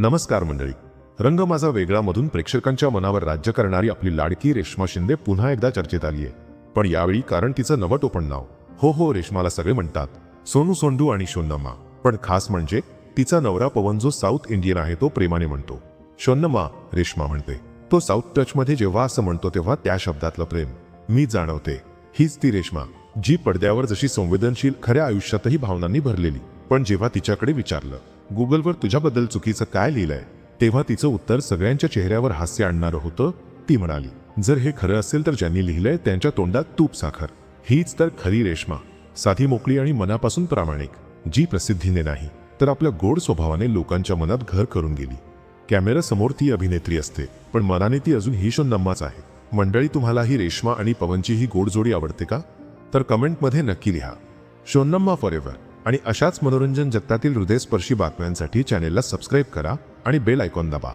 नमस्कार मंडळी. रंग माझा वेगळामधून प्रेक्षकांच्या मनावर राज्य करणारी आपली लाडकी रेश्मा शिंदे पुन्हा एकदा चर्चेत आली आहे पण यावेळी कारण तिचं नवं टोपण नाव. हो हो रेश्माला सगळे म्हणतात. सोनू सोंडू आणि शोन्नमा. पण खास म्हणजे तिचा नवरा पवन जो साऊथ इंडियन आहे तो प्रेमाने म्हणतो. शोन्नमा रेश्मा म्हणते. तो साऊथ टचमध्ये जेव्हा असं म्हणतो तेव्हा त्या शब्दातलं प्रेम. मी जाणवते. हीच ती रेश्मा जी पडद्यावर जशी संवेदनशील खऱ्या आयुष्यातही भावनांनी भरलेली पण जेव्हा तिच्याकडे विचारलं गुगलवर तुझ्याबद्दल चुकीचं काय लिहिलंय तेव्हा तिचं उत्तर सगळ्यांच्या चेहऱ्यावर हास्य आणणारं होतं ती म्हणाली जर हे खरं असेल तर ज्यांनी लिहिलंय त्यांच्या तोंडात तूप साखर. हीच तर खरी रेश्मा साधी मोकळी आणि मनापासून प्रामाणिक जी प्रसिद्धीने नाही तर आपल्या गोड स्वभावाने लोकांच्या मनात घर करून गेली. कॅमेऱ्यासमोर ती अभिनेत्री असते पण मनाने ती अजून ही नम्माच आहे. मंडळी तुम्हाला ही रेश्मा आणि पवनची ही गोड जोडी आवडते का? तर कमेंटमध्ये नक्की लिहा. शोन्नम्मा फॉर एव्हर आणि अशाच मनोरंजन जगतातील हृदयस्पर्शी बातम्यांसाठी चॅनेलला सबस्क्राईब करा आणि बेल आयकॉन दाबा.